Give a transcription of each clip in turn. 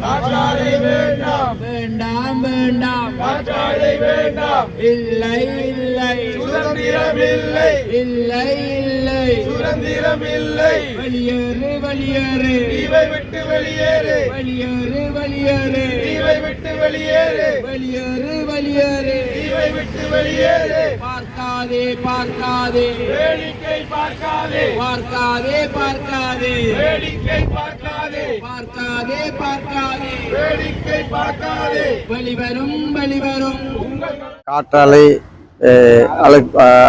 காற்றாலை வேண்டாம். வேண்டாம் வேண்டாம். காற்றாலை வேண்டாம். இல்லை இல்லை. சுதந்திரம் இல்லை இல்லை. இல்லை சுதந்திரம் இல்லை வெளியேறு வெளியேறு. தீவை விட்டு வெளியேறு. வெளியேறு வெளியேறு. தீவை விட்டு வெளியேறு. வெளியேறு வெளியேறு. தீவை விட்டு வெளியேறு. பார்க்காதே பார்க்காதே. வேடிக்கை பார்க்காதே. பார்க்காதே பார்க்காதே. வேடிக்கை பார்க்காதே. பார்க்காதே பார்க்காதே. வேடிக்கை பார்க்காதே. வெளிவரும் வெளிவரும். காற்றாலை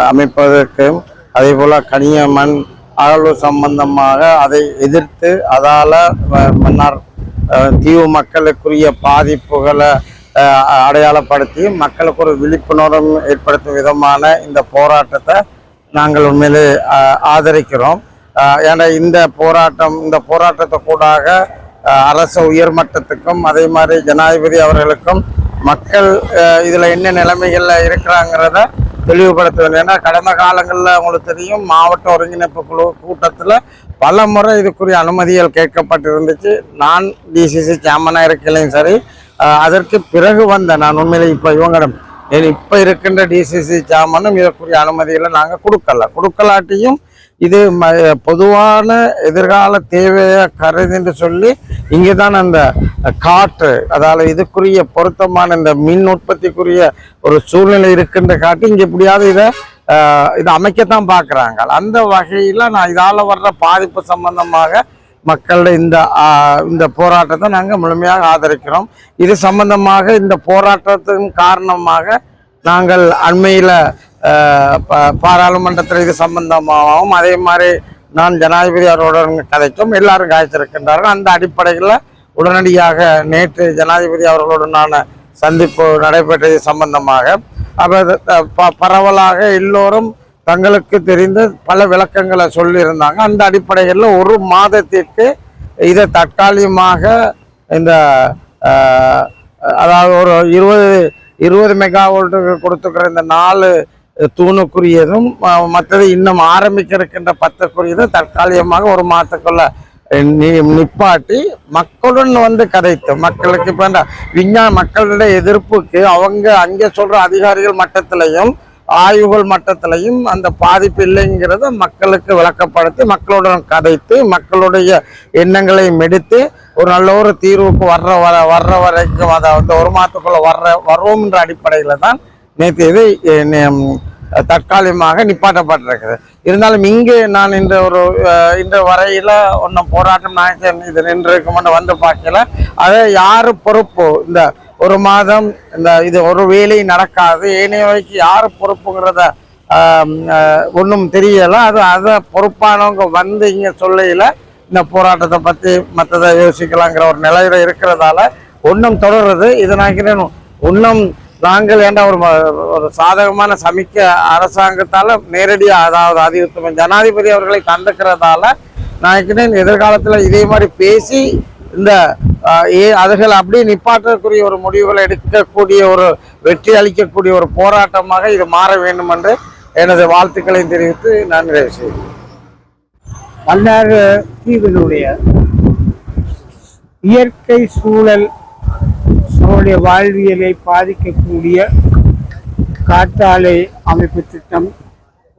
அமைப்பதற்கும் அதே போல கனிய மண் அகழ்வு சம்பந்தமாக அதை எதிர்த்து அதால மன்னார் தீவு மக்களுக்குரிய பாதிப்புகளை அடையாளப்படுத்தி மக்களுக்கு ஒரு விழிப்புணர்வு ஏற்படுத்தும் விதமான இந்த போராட்டத்தை நாங்கள் உண்மையிலே ஆதரிக்கிறோம். ஏன்னா இந்த போராட்டம் இந்த போராட்டத்தை கூடாக அரசு உயர்மட்டத்துக்கும் அதே மாதிரி ஜனாதிபதி அவர்களுக்கும் மக்கள் இதில் என்ன நிலைமைகளில் இருக்கிறாங்கிறத தெளிவுபடுத்த வேண்டும் ஏன்னா கடந்த காலங்களில் உங்களுக்கு தெரியும் மாவட்ட ஒருங்கிணைப்பு குழு கூட்டத்தில் பல முறை இதுக்குரிய அனுமதிகள் கேட்கப்பட்டிருந்துச்சு. நான் டிசிசி சேர்மனாக இருக்கலையும் சரி அதற்கு பிறகு வந்த நான் உண்மையிலே இப்போ இவங்களிடம் இப்போ இருக்கின்ற டிசிசி சேர்மனும் இதற்குரிய அனுமதிகளை நாங்கள் கொடுக்கல. கொடுக்கலாட்டியும் இது ம பொதுவான எதிர்கால தேவையை கருதுன்னு சொல்லி இங்கே தான் அந்த காற்று அதாவது இதுக்குரிய பொருத்தமான இந்த மின் உற்பத்திக்குரிய ஒரு சூழ்நிலை இருக்குன்ற காட்டி இங்கே எப்படியாவது இதை இதை அமைக்கத்தான் பார்க்குறாங்க அந்த வகையில் நான் இதால் வர்ற பாதிப்பு சம்பந்தமாக மக்களுடைய இந்த இந்த போராட்டத்தை நாங்கள் முழுமையாக ஆதரிக்கிறோம். இது சம்பந்தமாக இந்த போராட்டத்தின் காரணமாக நாங்கள் அண்மையில் பாராளுமன்றத்தில் இது சம்பந்தமாகவும் அதே மாதிரி நான் ஜனாதிபதி அவர்களுடன் கதைக்கும் எல்லாரும் காய்ச்சிருக்கின்றார்கள் அந்த அடிப்படையில் உடனடியாக நேற்று ஜனாதிபதி அவர்களுடனான சந்திப்பு நடைபெற்றது சம்பந்தமாக. அப்ப பரவலாக எல்லோரும் தங்களுக்கு தெரிந்த பல விளக்கங்களை சொல்லியிருந்தாங்க. அந்த அடிப்படையில் ஒரு மாதத்திற்கு இதை தற்காலிகமாக இந்த அதாவது ஒரு இருபது இருபது மெகாவோல்ட்டுக்கு கொடுத்துக்கிற இந்த நாலு தூணுக்குரியதும் மற்றது இன்னும் ஆரம்பிக்க இருக்கின்ற பத்துக்குரியதும் தற்காலிகமாக ஒரு மாதத்துக்குள்ள நி நிப்பாட்டி மக்களுடன் வந்து கதைத்து மக்களுக்கு இப்போ இந்த விஞ்ஞான மக்களுடைய எதிர்ப்புக்கு அவங்க அங்கே சொல்ற அதிகாரிகள் மட்டத்திலையும் ஆய்வுகள் மட்டத்திலையும் அந்த பாதிப்பு இல்லைங்கிறத மக்களுக்கு விளக்கப்படுத்தி மக்களுடன் கதைத்து மக்களுடைய எண்ணங்களை மெடித்து ஒரு நல்ல ஒரு தீர்வுக்கு வர்ற வர வர்ற வரைக்கும் அதை வந்து ஒரு மாதத்துக்குள்ள வர்ற வருவோம்ன்ற அடிப்படையில் தான் நேற்று இது தற்காலிகமாக நிப்பாட்டப்பட்டிருக்குது இருந்தாலும் இங்கே நான் இந்த ஒரு இந்த வரையில் ஒன்றும் போராட்டம் நான் இது நின்று வந்து பார்க்கல. அதை யார் பொறுப்பு? இந்த ஒரு மாதம் இந்த இது ஒரு வேலை நடக்காது. ஏனையவைக்கு யார் பொறுப்புங்கிறத ஒன்றும் தெரியலை. அது அதை பொறுப்பானவங்க வந்து இங்கே சொல்லையில் இந்த போராட்டத்தை பற்றி மற்றதை யோசிக்கலாங்கிற ஒரு நிலையில இருக்கிறதால ஒன்றும் தொடருது. இது நான் இன்னும் நாங்கள் ஏண்டா ஒரு ஒரு சாதகமான சமிக்க அரசாங்கத்தால் நேரடியாக அதாவது அதியுத்தம ஜனாதிபதி அவர்களை கண்டுக்கிறதால நான் நினைக்கிறேன் எதிர்காலத்தில் இதே மாதிரி பேசி இந்த ஏ அதுகள் அப்படியே நிப்பாற்றக்கூடிய ஒரு முடிவுகளை எடுக்கக்கூடிய ஒரு வெற்றி அளிக்கக்கூடிய ஒரு போராட்டமாக இது மாற வேண்டும் என்று எனது வாழ்த்துக்களை தெரிவித்து நான் நிறைவு செய்கிறேன். மன்னார் தீவினுடைய இயற்கை சூழல் அவருடைய வாழ்வியலை பாதிக்கக்கூடிய காற்றாலை அமைப்பு திட்டம்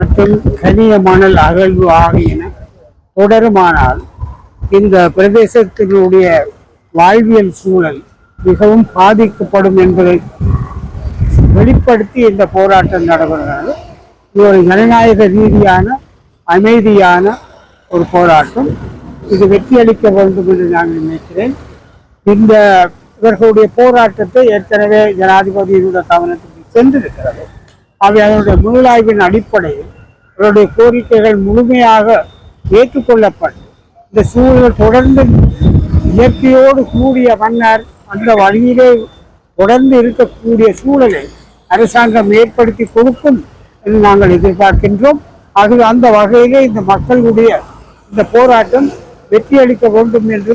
மற்றும் கனிய மணல் அகழ்வு ஆகியன தொடருமானால் இந்த பிரதேசத்தினுடைய வாழ்வியல் சூழல் மிகவும் பாதிக்கப்படும் என்பதை வெளிப்படுத்தி இந்த போராட்டம் நடைபெறுகிறது. இது ஒரு ஜனநாயக ரீதியான அமைதியான ஒரு போராட்டம். இது வெற்றியளிக்க வேண்டும் என்று நான் நினைக்கிறேன். இந்த இவர்களுடைய போராட்டத்தை ஏற்கனவே ஜனாதிபதி கவனத்துக்கு சென்றிருக்கிறது. அவை அதனுடைய மீளாய்வின் அடிப்படையில் அவருடைய கோரிக்கைகள் முழுமையாக ஏற்றுக்கொள்ளப்பட்டு இந்த சூழல் தொடர்ந்து இயற்கையோடு கூடிய மன்னர் அந்த வழியிலே தொடர்ந்து இருக்கக்கூடிய சூழலை அரசாங்கம் ஏற்படுத்தி கொடுக்கும் என்று நாங்கள் எதிர்பார்க்கின்றோம். ஆகவே அந்த வகையிலே இந்த மக்களுடைய இந்த போராட்டம் வெற்றியளிக்க வேண்டும் என்று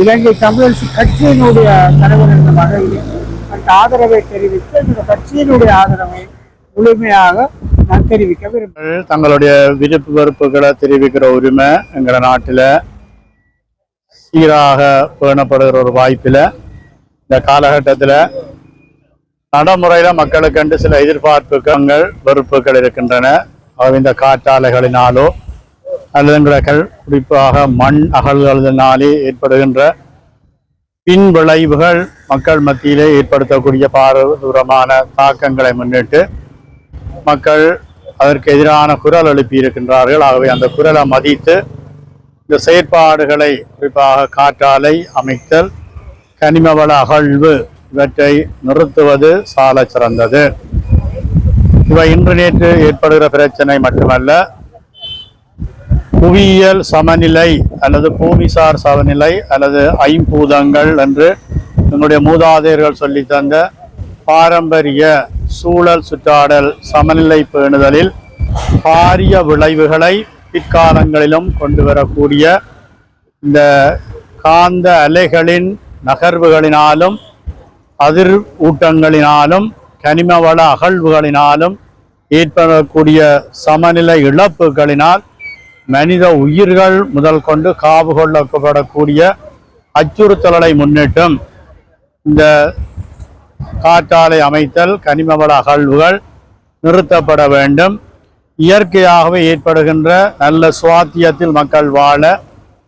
இலங்கை தமிழரசு கட்சியினுடைய தலைவர் என்ற வகையில் அந்த ஆதரவை தெரிவித்து அந்த கட்சியினுடைய ஆதரவை முழுமையாக நான் தெரிவிக்க விரும்புகிறேன். தங்களுடைய விருப்பு வெறுப்புகளை தெரிவிக்கிற உரிமை எங்கள் நாட்டில் சீராக பேணப்படுகிற ஒரு வாய்ப்பில் இந்த காலகட்டத்தில் நடைமுறையில் மக்களுக்கென்று சில எதிர்பார்ப்புகள் வெறுப்புகள் இருக்கின்றன. அவை இந்த காற்றாலைகளினாலோ அல்லது குறிப்பாக மண் அகழ்களினாலே ஏற்படுகின்ற பின் விளைவுகள் மக்கள் மத்தியிலே ஏற்படுத்தக்கூடிய பாரதூரமான தாக்கங்களை முன்னிட்டு மக்கள் அதற்கு எதிரான குரல் எழுப்பியிருக்கின்றார்கள். ஆகவே அந்த குரலை மதித்து இந்த செயற்பாடுகளை குறிப்பாக காற்றாலை அமைத்தல் கனிமவள அகழ்வு இவற்றை நிறுத்துவது சால சிறந்தது இவை இன்று நேற்று ஏற்படுகிற பிரச்சனை மட்டுமல்ல புவியியல் சமநிலை அல்லது பூமிசார் சமநிலை அல்லது ஐம்பூதங்கள் என்று எங்களுடைய மூதாதையர்கள் சொல்லி தந்த பாரம்பரிய சூழல் சுற்றாடல் சமநிலை பேணுதலில் பாரிய விளைவுகளை பிற்காலங்களிலும் கொண்டு வரக்கூடிய இந்த காந்த அலைகளின் நகர்வுகளினாலும் அதிர் ஊட்டங்களினாலும் கனிமவள அகழ்வுகளினாலும் ஏற்படக்கூடிய சமநிலை இழப்புகளினால் மனித உயிர்கள் முதல் கொண்டு காவு கொள்ளப்படக்கூடிய அச்சுறுத்தல்களை முன்னிட்டும் இந்த காற்றாலை அமைத்தல் கனிமவள அகழ்வுகள் நிறுத்தப்பட வேண்டும். இயற்கையாகவே ஏற்படுகின்ற நல்ல சுவாத்தியத்தில் மக்கள் வாழ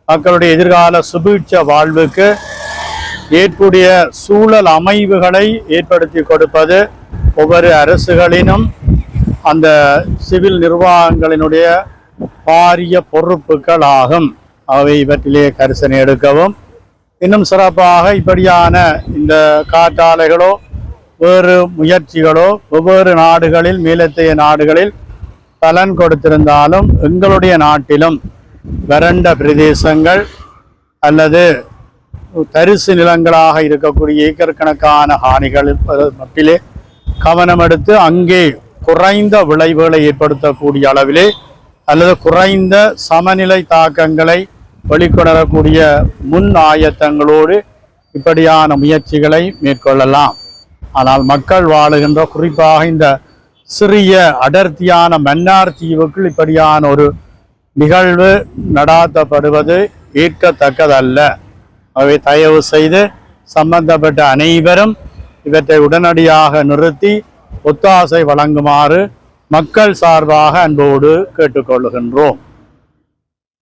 மக்களுடைய எதிர்கால சுபீட்ச வாழ்வுக்கு ஏற்புடைய சூழல் அமைவுகளை ஏற்படுத்தி கொடுப்பது ஒவ்வொரு அரசுகளினும் அந்த சிவில் நிர்வாகங்களினுடைய பாரிய பொறுப்புகள் ஆகும் அவை இவற்றிலே கரிசனை எடுக்கவும் இன்னும் சிறப்பாக இப்படியான இந்த காற்றாலைகளோ வேறு முயற்சிகளோ வெவ்வேறு நாடுகளில் மேலத்தைய நாடுகளில் பலன் கொடுத்திருந்தாலும் எங்களுடைய நாட்டிலும் வறண்ட பிரதேசங்கள் அல்லது தரிசு நிலங்களாக இருக்கக்கூடிய ஏக்கர் கணக்கான ஹானிகள் மட்டிலே கவனம் எடுத்து அங்கே குறைந்த விளைவுகளை ஏற்படுத்தக்கூடிய அளவிலே அல்லது குறைந்த சமநிலை தாக்கங்களை வெளிக்கொணரக்கூடிய முன் ஆயத்தங்களோடு இப்படியான முயற்சிகளை மேற்கொள்ளலாம். ஆனால் மக்கள் வாழுகின்ற குறிப்பாக இந்த சிறிய அடர்த்தியான மன்னார் தீவுக்குள் இப்படியான ஒரு நிகழ்வு நடாத்தப்படுவது ஏற்கத்தக்கதல்ல. அவை தயவு செய்து சம்பந்தப்பட்ட அனைவரும் இவற்றை உடனடியாக நிறுத்தி ஒத்தாசை வழங்குமாறு மக்கள் சார்பாக அன்போடு கேட்டுக்கொள்கின்றோம்